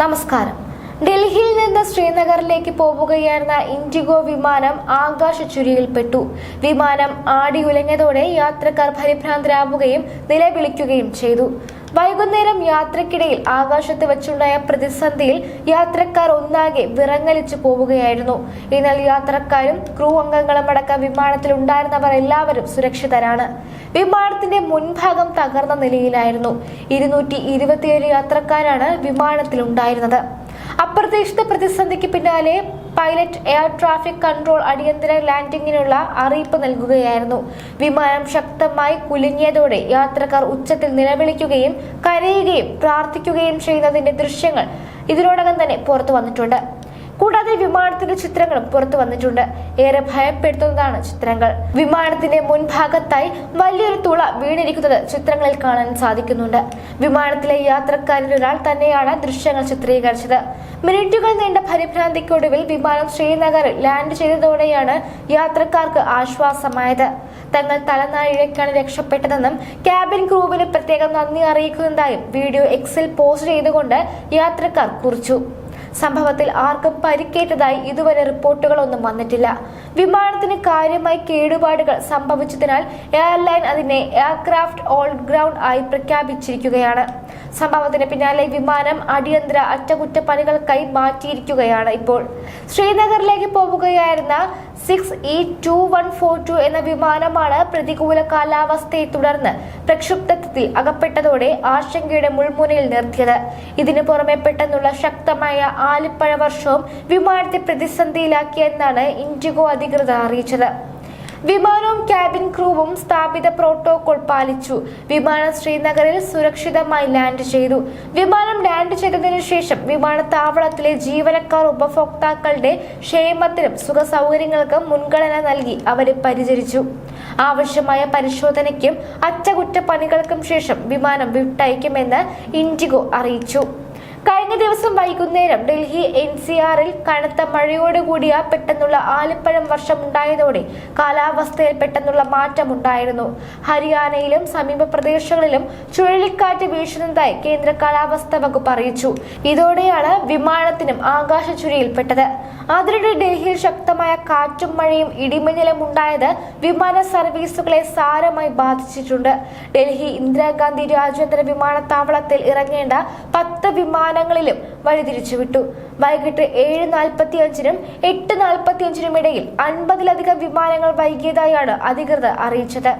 നമസ്കാരം. ഡൽഹിയിൽ നിന്ന് ശ്രീനഗറിലേക്ക് പോവുകയായിരുന്ന ഇൻഡിഗോ വിമാനം ആകാശ ചുരിയിൽപ്പെട്ടു വിമാനം ആടിയുലഞ്ഞതോടെ യാത്രക്കാർ പരിഭ്രാന്തരാവുകയും നിലവിളിക്കുകയും ചെയ്തു. വൈകുന്നേരം യാത്രക്കിടയിൽ ആകാശത്ത് വെച്ചുണ്ടായ പ്രതിസന്ധിയിൽ യാത്രക്കാർ ഒന്നാകെ വിറങ്ങലിച്ചു പോവുകയായിരുന്നു. എന്നാൽ യാത്രക്കാരും ക്രൂ അംഗങ്ങളും അടക്കം വിമാനത്തിൽ ഉണ്ടായിരുന്നവർ എല്ലാവരും സുരക്ഷിതരാണ്. വിമാനത്തിന്റെ മുൻഭാഗം തകർന്ന നിലയിലായിരുന്നു. ഇരുന്നൂറ്റി ഇരുപത്തിയേഴ് യാത്രക്കാരാണ് വിമാനത്തിൽ ഉണ്ടായിരുന്നത് അപ്രതീക്ഷിത പ്രതിസന്ധിക്ക് പിന്നാലെ പൈലറ്റ് എയർ ട്രാഫിക് കൺട്രോൾ അടിയന്തര ലാൻഡിങ്ങിനുള്ള അറിയിപ്പ് നൽകുകയായിരുന്നു. വിമാനം ശക്തമായി കുലുങ്ങിയതോടെ യാത്രക്കാർ ഉച്ചത്തിൽ നിലവിളിക്കുകയും കരയുകയും പ്രാർത്ഥിക്കുകയും ചെയ്യുന്നതിന്റെ ദൃശ്യങ്ങൾ ഇതിനോടകം തന്നെ പുറത്തു വന്നിട്ടുണ്ട് കൂടാതെ വിമാനത്തിന്റെ ചിത്രങ്ങളും പുറത്തു വന്നിട്ടുണ്ട്. ഏറെ ഭയപ്പെടുത്തുന്നതാണ് ചിത്രങ്ങൾ. വിമാനത്തിന്റെ മുൻഭാഗത്തായി വലിയൊരു തുള വീണിരിക്കുന്നത് ചിത്രങ്ങളിൽ കാണാൻ സാധിക്കുന്നുണ്ട്. വിമാനത്തിലെ യാത്രക്കാരിൽ ഒരാൾ തന്നെയാണ് ദൃശ്യങ്ങൾ ചിത്രീകരിച്ചത്. മിനിറ്റുകൾ നീണ്ട പരിഭ്രാന്തിക്കൊടുവിൽ വിമാനം ശ്രീനഗറിൽ ലാൻഡ് ചെയ്തതോടെയാണ് യാത്രക്കാർക്ക് ആശ്വാസമായത്. തങ്ങൾ തലനാഴിഴയ്ക്കാണ് രക്ഷപ്പെട്ടതെന്നും ക്യാബിൻ ക്രൂവിന് പ്രത്യേകം നന്ദി അറിയിക്കുന്നതായും വീഡിയോ എക്സിൽ പോസ്റ്റ് ചെയ്തുകൊണ്ട് യാത്രക്കാർ കുറിച്ചു. സംഭവത്തിൽ ആർക്കും പരിക്കേറ്റതായി ഇതുവരെ റിപ്പോർട്ടുകളൊന്നും വന്നിട്ടില്ല. വിമാനത്തിന് കാര്യമായി കേടുപാടുകൾ സംഭവിച്ചതിനാൽ എയർലൈൻ അതിനെ എയർക്രാഫ്റ്റ് ഓൾ ഗ്രൗണ്ട് ആയി പ്രഖ്യാപിച്ചിരിക്കുകയാണ്. സംഭവത്തിന് പിന്നാലെ വിമാനം അടിയന്തര അറ്റകുറ്റപ്പണികൾക്കായി മാറ്റിയിരിക്കുകയാണ് ഇപ്പോൾ. ശ്രീനഗറിലേക്ക് പോവുകയായിരുന്ന six E two one four two എന്ന വിമാനമാണ് പ്രതികൂല കാലാവസ്ഥയെ തുടർന്ന് പ്രക്ഷുബ്ധത്തിൽ അകപ്പെട്ടതോടെ ആശങ്കയുടെ മുൾമുനയിൽ നിർത്തിയത്. ഇതിനു പുറമെ പെട്ടെന്നുള്ള ശക്തമായ ആലിപ്പഴ വർഷവും വിമാനത്തെ പ്രതിസന്ധിയിലാക്കിയെന്നാണ് ഇൻഡിഗോ അധികൃതർ അറിയിച്ചത്. വിമാനവും ക്യാബിൻ ക്രൂവും സ്ഥാപിത പ്രോട്ടോകോൾ പാലിച്ചു. വിമാനം ശ്രീനഗറിൽ സുരക്ഷിതമായി ലാൻഡ് ചെയ്തു. വിമാനം ലാൻഡ് ചെയ്തതിനു ശേഷം വിമാനത്താവളത്തിലെ ജീവനക്കാർ ഉപഭോക്താക്കളുടെ ക്ഷേമത്തിനും സുഖ സൗകര്യങ്ങൾക്കും മുൻഗണന നൽകി അവരെ പരിചരിച്ചു. ആവശ്യമായ പരിശോധനയ്ക്കും അറ്റകുറ്റപ്പണികൾക്കും ശേഷം വിമാനം വിട്ടയക്കുമെന്ന് ഇൻഡിഗോ അറിയിച്ചു. കഴിഞ്ഞ ദിവസം വൈകുന്നേരം ഡൽഹി എൻ സി ആറിൽ കനത്ത മഴയോടുകൂടിയ പെട്ടെന്നുള്ള ആലിപ്പഴം വർഷമുണ്ടായതോടെ കാലാവസ്ഥയിൽ പെട്ടെന്നുള്ള മാറ്റമുണ്ടായിരുന്നു. ഹരിയാനയിലും സമീപ പ്രദേശങ്ങളിലും ചുഴലിക്കാറ്റ് വീശുന്നതായി കേന്ദ്ര കാലാവസ്ഥാ വകുപ്പ് അറിയിച്ചു. ഇതോടെയാണ് വിമാനത്തിനും ആകാശ ചുഴിയിൽപ്പെട്ടത് അതിനിടെ ഡൽഹിയിൽ ശക്തമായ കാറ്റും മഴയും ഇടിമിന്നലും ഉണ്ടായത് വിമാന സർവീസുകളെ സാരമായി ബാധിച്ചിട്ടുണ്ട്. ഡൽഹി ഇന്ദിരാഗാന്ധി രാജ്യാന്തര വിമാനത്താവളത്തിൽ ഇറങ്ങേണ്ട പത്ത് വിമാനങ്ങളിലും വഴിതിരിച്ചുവിട്ടു. വൈകിട്ട് ഏഴ് നാൽപ്പത്തി അഞ്ചിനും എട്ട് നാൽപ്പത്തി അഞ്ചിനും ഇടയിൽ അൻപതിലധികം വിമാനങ്ങൾ വൈകിയതായാണ് അധികൃതർ അറിയിച്ചത്.